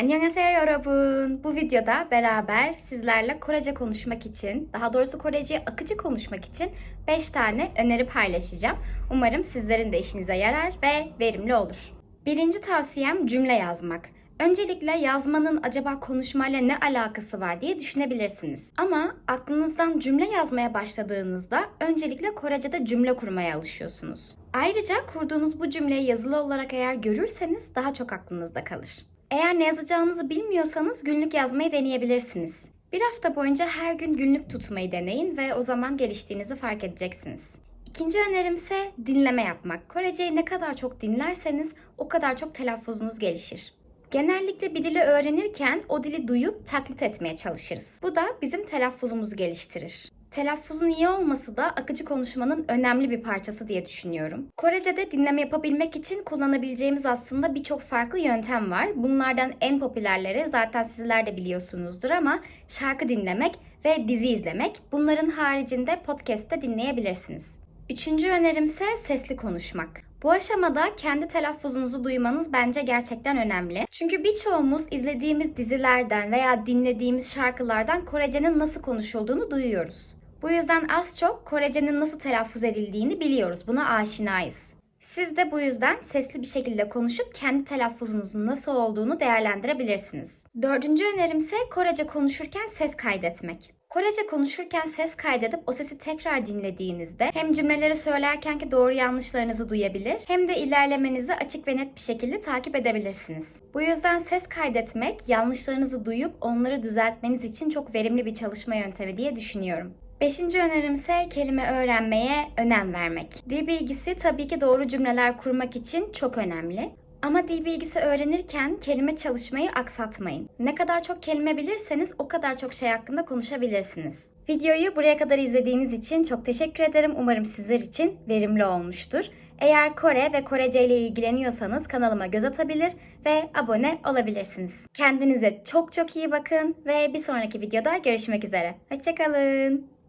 Annyeonghaseyo yorobun. Bu videoda beraber sizlerle Korece konuşmak için, daha doğrusu Korece'yi akıcı konuşmak için 5 tane öneri paylaşacağım. Umarım sizlerin de işinize yarar ve verimli olur. Birinci tavsiyem cümle yazmak. Öncelikle yazmanın acaba konuşmayla ne alakası var diye düşünebilirsiniz. Ama aklınızdan cümle yazmaya başladığınızda öncelikle Korece'de cümle kurmaya alışıyorsunuz. Ayrıca kurduğunuz bu cümleyi yazılı olarak eğer görürseniz daha çok aklınızda kalır. Eğer ne yazacağınızı bilmiyorsanız günlük yazmayı deneyebilirsiniz. Bir hafta boyunca her gün günlük tutmayı deneyin ve o zaman geliştiğinizi fark edeceksiniz. İkinci önerimse dinleme yapmak. Koreceyi ne kadar çok dinlerseniz o kadar çok telaffuzunuz gelişir. Genellikle bir dili öğrenirken o dili duyup taklit etmeye çalışırız. Bu da bizim telaffuzumuzu geliştirir. Telaffuzun iyi olması da akıcı konuşmanın önemli bir parçası diye düşünüyorum. Korece'de dinleme yapabilmek için kullanabileceğimiz aslında birçok farklı yöntem var. Bunlardan en popülerleri zaten sizler de biliyorsunuzdur ama şarkı dinlemek ve dizi izlemek. Bunların haricinde podcast'te dinleyebilirsiniz. Üçüncü önerimse sesli konuşmak. Bu aşamada kendi telaffuzunuzu duymanız bence gerçekten önemli. Çünkü birçoğumuz izlediğimiz dizilerden veya dinlediğimiz şarkılardan Korece'nin nasıl konuşulduğunu duyuyoruz. Bu yüzden az çok Korece'nin nasıl telaffuz edildiğini biliyoruz. Buna aşinayız. Siz de bu yüzden sesli bir şekilde konuşup kendi telaffuzunuzun nasıl olduğunu değerlendirebilirsiniz. Dördüncü önerimse Korece konuşurken ses kaydetmek. Korece konuşurken ses kaydedip o sesi tekrar dinlediğinizde hem cümleleri söylerken ki doğru yanlışlarınızı duyabilir hem de ilerlemenizi açık ve net bir şekilde takip edebilirsiniz. Bu yüzden ses kaydetmek yanlışlarınızı duyup onları düzeltmeniz için çok verimli bir çalışma yöntemi diye düşünüyorum. Beşinci önerimse kelime öğrenmeye önem vermek. Dil bilgisi tabii ki doğru cümleler kurmak için çok önemli. Ama dil bilgisi öğrenirken kelime çalışmayı aksatmayın. Ne kadar çok kelime bilirseniz o kadar çok şey hakkında konuşabilirsiniz. Videoyu buraya kadar izlediğiniz için çok teşekkür ederim. Umarım sizler için verimli olmuştur. Eğer Kore ve Korece ile ilgileniyorsanız kanalıma göz atabilir ve abone olabilirsiniz. Kendinize çok çok iyi bakın ve bir sonraki videoda görüşmek üzere. Hoşçakalın.